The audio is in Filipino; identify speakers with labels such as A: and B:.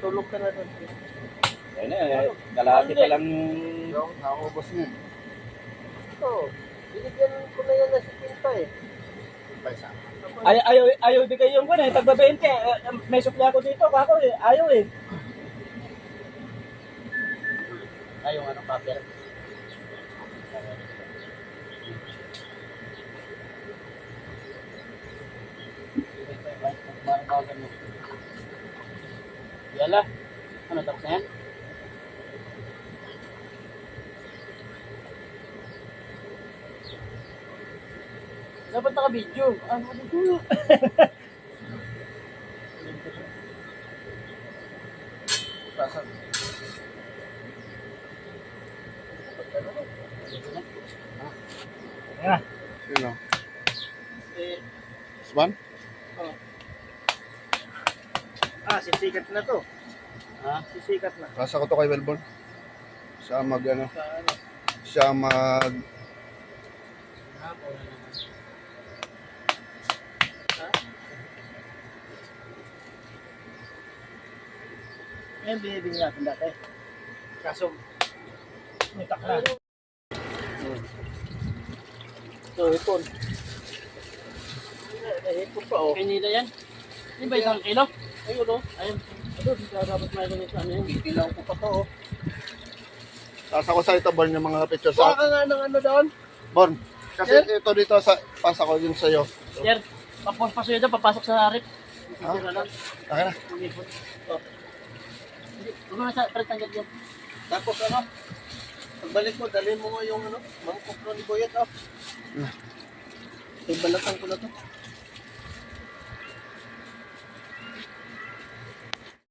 A: Tulog ka na doon.
B: Ayun eh, kalahati pa lang.
C: Yung naubos niya.
A: Ito, binigyan ko na yan na si Pinta eh.
C: Paisa.
B: Ay, ayaw, ayaw bigay yung kwan eh, tagba 20. Eh, may supli ako dito, kako eh, ayaw eh. Ayaw ano, paper. Yala. Ano tapos na yan? Dapat naka-video. Ano video?
C: Paisa. Sino?
A: Eh,
C: Swan?
A: ah, sisikat na to.
B: Ha?
A: Sisikat na.
C: Pasa ko to kay Welborn. Siya mag ano,
A: Sa ano.
C: siya mag
B: Yan, binibigyan natin dati. Kaso, nitak na.
A: So, ipon. Nahipon pa oh.
B: Kanila yan? Hindi ba isang kilo?
A: Ayun oh.
B: Ayun. Ito, dapat mayroon sa ano yun.
A: Bibilaw ko pa to oh.
C: Pasa ko sa ito, Born, yung mga picture
A: Kuha
C: sa...
A: ka nga ng ano doon.
C: Born, kasi ito dito sa... Pasa ko yun sa'yo.
B: Sir, papos pa sa'yo dyan, papasok sa rip.
C: Ha?
B: Sira lang.
C: Okay na.
B: Umipot. Oh. Hindi, Huwag mo na sa tanggal yan.
A: Tapos ano? Pagbalik mo, dalhin mo nga yung ano, mangkok na ni Boyet oh.
C: Hmm.
A: Ibalatan ko na to.